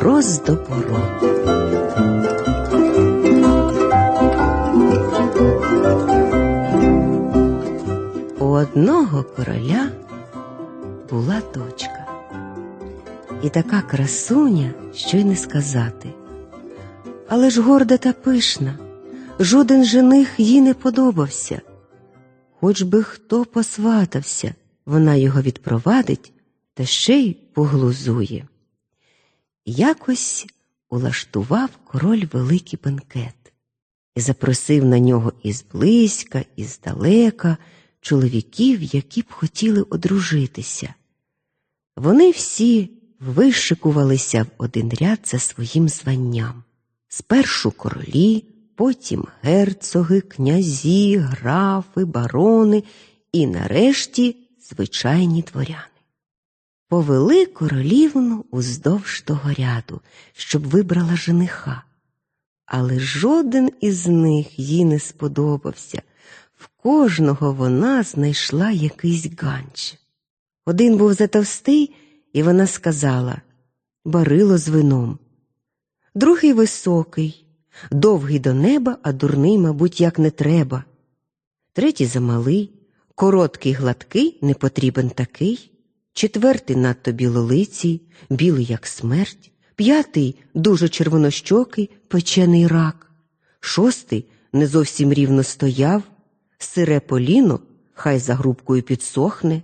Дроздобород. У одного короля була дочка. І така красуня, що й не сказати. Але ж горда та пишна, жоден жених їй не подобався. Хоч би хто посватався, вона його відпровадить та ще й поглузує. Якось улаштував король великий бенкет і запросив на нього із близька, і здалека чоловіків, які б хотіли одружитися. Вони всі вишикувалися в один ряд за своїм званням. Спершу королі, потім герцоги, князі, графи, барони і нарешті звичайні дворяни. Повели королівну уздовж того ряду, щоб вибрала жениха. Але жоден із них їй не сподобався. В кожного вона знайшла якийсь ганч. Один був затовстий, і вона сказала барило з вином. Другий високий, довгий до неба, а дурний, мабуть, як не треба. Третій замалий, короткий, гладкий, не потрібен такий. Четвертий надто білолицій, білий, як смерть. П'ятий дуже червонощокий, печений рак. Шостий не зовсім рівно стояв, сире поліно, хай за грубкою підсохне.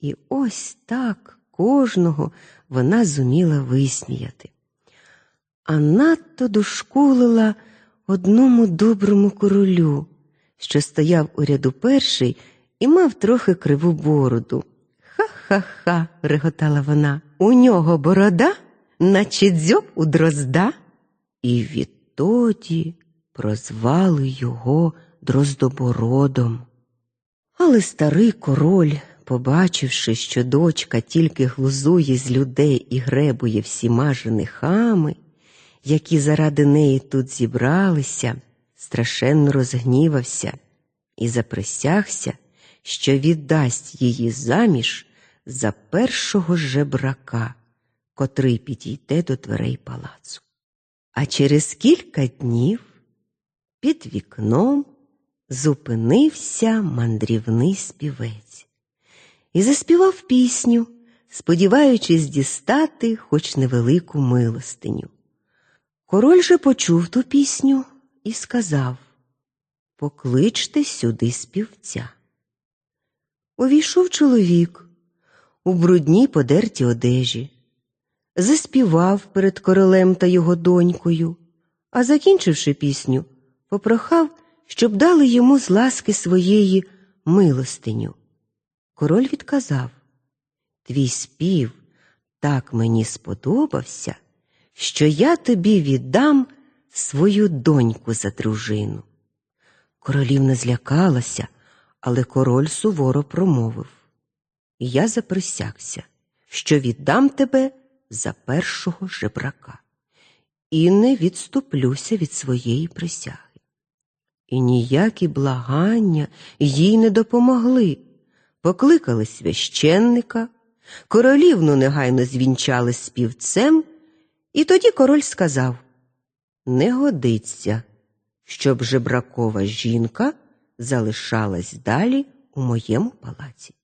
І ось так кожного вона зуміла висміяти. А надто дошкулила одному доброму королю, що стояв у ряду перший і мав трохи криву бороду. Ха-ха-ха, реготала вона. У нього борода, наче дзьоб у дрозда. І відтоді прозвали його Дроздобородом. Але старий король, побачивши, що дочка тільки глузує з людей і гребує всіма женихами, які заради неї тут зібралися, страшенно розгнівався і заприсягся, що віддасть її заміж за першого жебрака, котрий підійде до дверей палацу. А через кілька днів під вікном зупинився мандрівний співець і заспівав пісню, сподіваючись дістати хоч невелику милостиню. Король же почув ту пісню і сказав Покличте сюди співця. Увійшов чоловік у брудній подертій одежі, заспівав перед королем та його донькою, а закінчивши пісню, попрохав, щоб дали йому з ласки своєї милостиню. Король відказав Твій спів так мені сподобався, що я тобі віддам свою доньку за дружину. Королівна злякалася, але король суворо промовив Я заприсягся, що віддам тебе за першого жебрака, і не відступлюся від своєї присяги. І ніякі благання їй не допомогли. Покликали священника, королівну негайно звінчали співцем, і тоді король сказав Не годиться, щоб жебракова жінка залишалась далі у моєму палаці.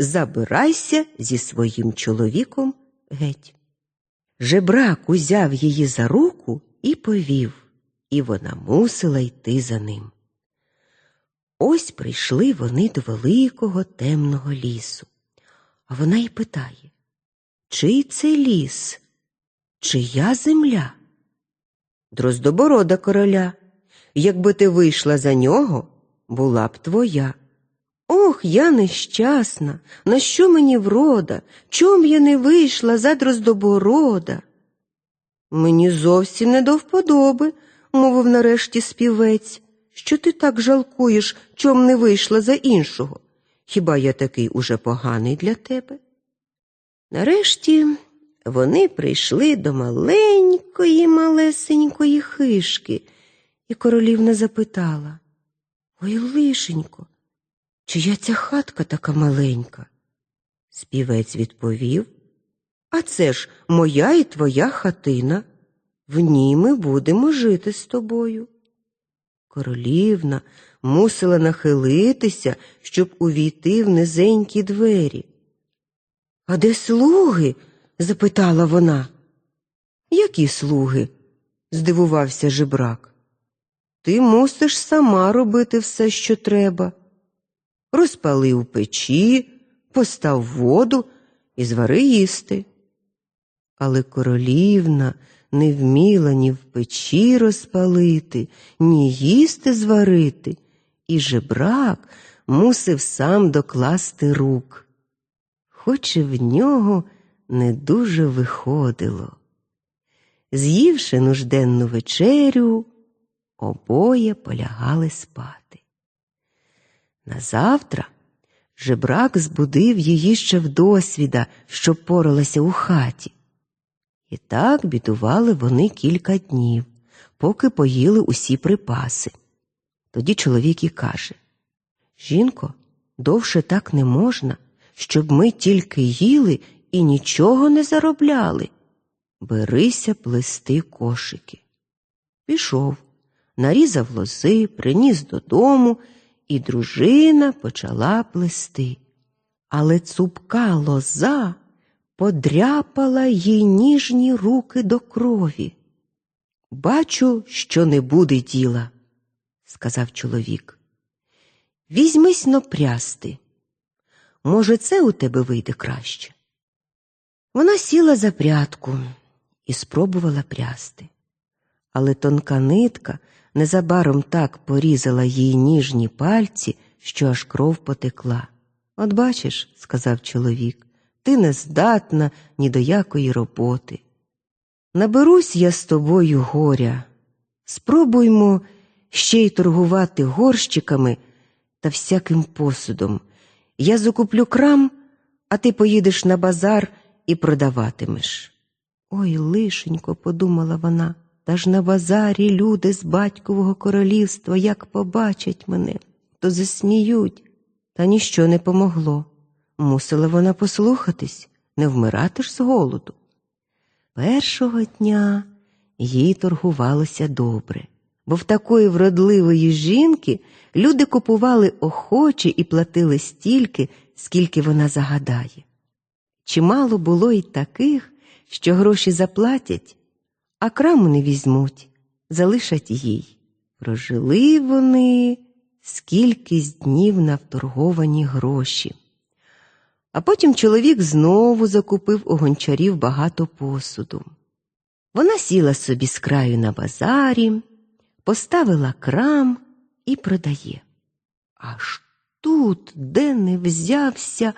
Забирайся зі своїм чоловіком геть. Жебрак узяв її за руку і повів, і вона мусила йти за ним. Ось прийшли вони до великого темного лісу, а вона й питає Чий це ліс? Чия земля? Дроздоборода короля. Якби ти вийшла за нього, була б твоя. Ох, я нещасна, на що мені врода, чом я не вийшла за Дроздоборода? Мені зовсім не до вподоби, мовив нарешті співець, що ти так жалкуєш, чом не вийшла за іншого. Хіба я такий уже поганий для тебе? Нарешті вони прийшли до маленької, малесенької хишки, і королівна запитала Ой, лишенько, чия ця хатка така маленька? Співець відповів А це ж моя і твоя хатина. В ній ми будемо жити з тобою. Королівна мусила нахилитися, щоб увійти в низенькі двері. А де слуги? запитала вона. Які слуги? здивувався жебрак. Ти мусиш сама робити все, що треба. Розпали у печі, постав воду і звари їсти. Але королівна не вміла ні в печі розпалити, ні їсти зварити, і жебрак мусив сам докласти рук, хоч і в нього не дуже виходило. З'ївши нужденну вечерю, обоє полягали спати. Назавтра жебрак збудив її ще вдосвіда, що поралася у хаті. І так бідували вони кілька днів, поки поїли усі припаси. Тоді чоловік і каже Жінко, довше так не можна, щоб ми тільки їли і нічого не заробляли. Берися плести кошики. Пішов, нарізав лози, приніс додому, і дружина почала плести. Але цупка лоза подряпала їй ніжні руки до крові. Бачу, що не буде діла, сказав чоловік. Візьмись но прясти. Може, це у тебе вийде краще. Вона сіла за прядку і спробувала прясти. Але тонка нитка незабаром так порізала їй ніжні пальці, що аж кров потекла. От бачиш, сказав чоловік, ти не здатна ні до якої роботи. Наберусь я з тобою горя. Спробуймо ще й торгувати горщиками та всяким посудом. Я закуплю крам, а ти поїдеш на базар і продаватимеш. Ой, лишенько, подумала вона, та ж на базарі люди з батькового королівства, як побачать мене, то засміють. Та ніщо не помогло. Мусила вона послухатись, не вмирати ж з голоду. Першого дня їй торгувалося добре, бо в такої вродливої жінки люди купували охоче і платили стільки, скільки вона загадає. Чимало було й таких, що гроші заплатять, а краму не візьмуть, залишать їй. Прожили вони скільки з днів на вторговані гроші. А потім чоловік знову закупив у гончарів багато посуду. Вона сіла собі з краю на базарі, поставила крам і продає. Аж тут, де не взявся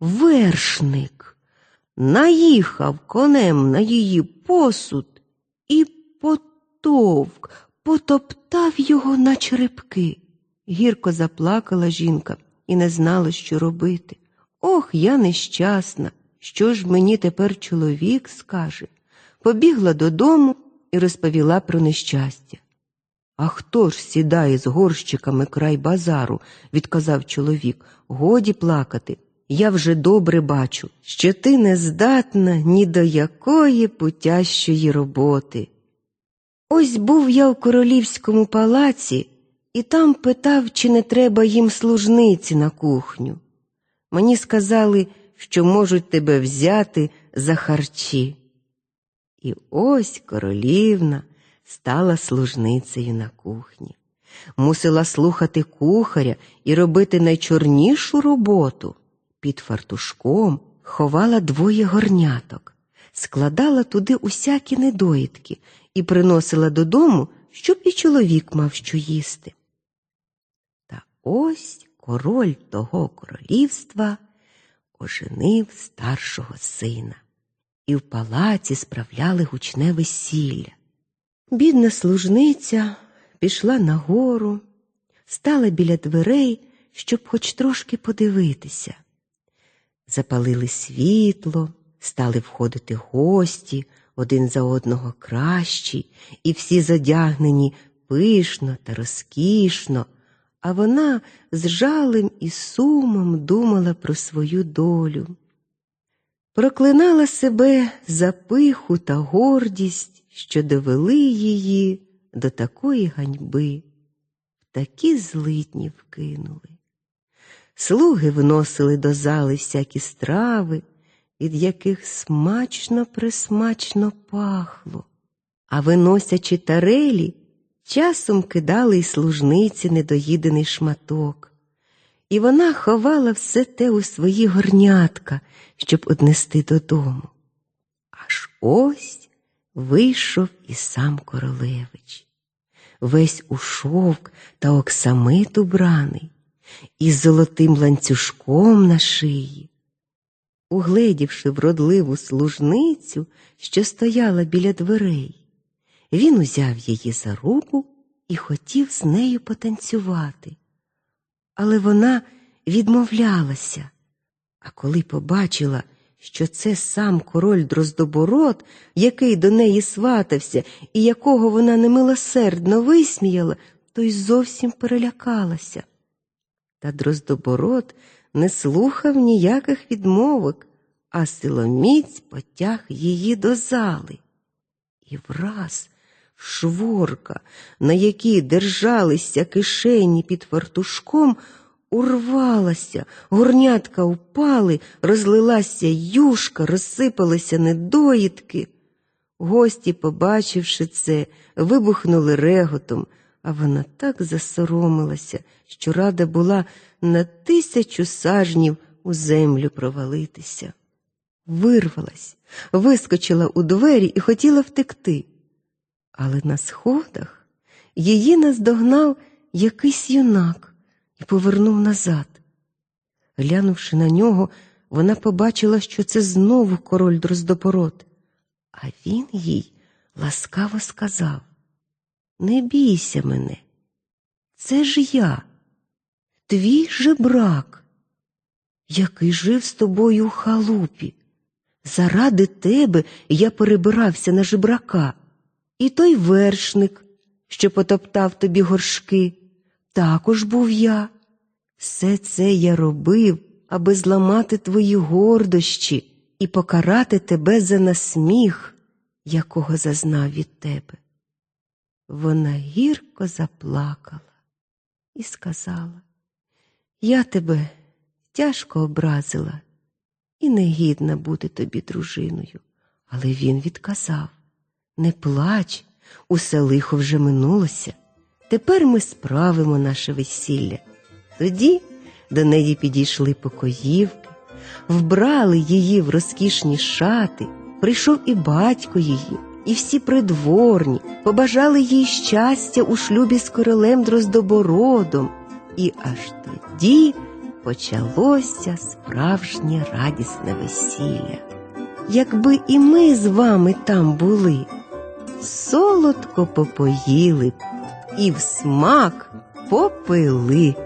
вершник, наїхав конем на її посуд і потовк, потоптав його на черепки. Гірко заплакала жінка і не знала, що робити. Ох, я нещасна. Що ж мені тепер чоловік скаже? Побігла додому і розповіла про нещастя. А хто ж сідає з горщиками край базару, відказав чоловік. Годі плакати. Я вже добре бачу, що ти не здатна ні до якої путящої роботи. Ось був я у королівському палаці і там питав, чи не треба їм служниці на кухню. Мені сказали, що можуть тебе взяти за харчі. І ось королівна стала служницею на кухні, мусила слухати кухаря і робити найчорнішу роботу. Під фартушком ховала двоє горняток, складала туди усякі недоїдки і приносила додому, щоб і чоловік мав що їсти. Та ось король того королівства оженив старшого сина, і в палаці справляли гучне весілля. Бідна служниця пішла нагору, стала біля дверей, щоб хоч трошки подивитися. Запалили світло, стали входити гості, один за одного кращі, і всі задягнені пишно та розкішно, а вона з жалем і сумом думала про свою долю. проклинала себе за пиху та гордість, що довели її до такої ганьби, такі злитні вкинули. Слуги вносили до зали всякі страви, від яких смачно присмачно пахло, а виносячи тарелі, часом кидали й служниці недоїдений шматок. І вона ховала все те у свої горнятка, щоб однести додому. Аж ось вийшов і сам королевич, весь у шовк та оксамит убраний, із золотим ланцюжком на шиї. Угледівши вродливу служницю, що стояла біля дверей, він узяв її за руку і хотів з нею потанцювати. Але вона відмовлялася, а коли побачила, що це сам король Дроздобород, який до неї сватався і якого вона немилосердно висміяла, то й зовсім перелякалася. Та Дроздобород не слухав ніяких відмовок, а силоміць потяг її до зали. І враз шворка, на якій держалися кишені під фартушком, урвалася, горнятка упали, розлилася юшка, розсипалися недоїдки. Гості, побачивши це, вибухнули реготом, а вона так засоромилася, що рада була на тисячу сажнів у землю провалитися. Вирвалась, вискочила у двері і хотіла втекти. Але на сходах її наздогнав якийсь юнак і повернув назад. Глянувши на нього, вона побачила, що це знову король Дроздопород, а він їй ласкаво сказав Не бійся мене, це ж я, твій жебрак, який жив з тобою у халупі. Заради тебе я перебирався на жебрака, і той вершник, що потоптав тобі горшки, також був я. Все це я робив, аби зламати твої гордощі і покарати тебе за насміх, якого зазнав від тебе. Вона гірко заплакала і сказала, я тебе тяжко образила і негідна бути тобі дружиною. Але він відказав Не плач, усе лихо вже минулося. Тепер ми справимо наше весілля. Тоді до неї підійшли покоївки, вбрали її в розкішні шати, прийшов і батько її, і всі придворні, побажали їй щастя у шлюбі з королем Дроздобородом, і аж тоді почалося справжнє радісне весілля. Якби і ми з вами там були, солодко попоїли б і в смак попили.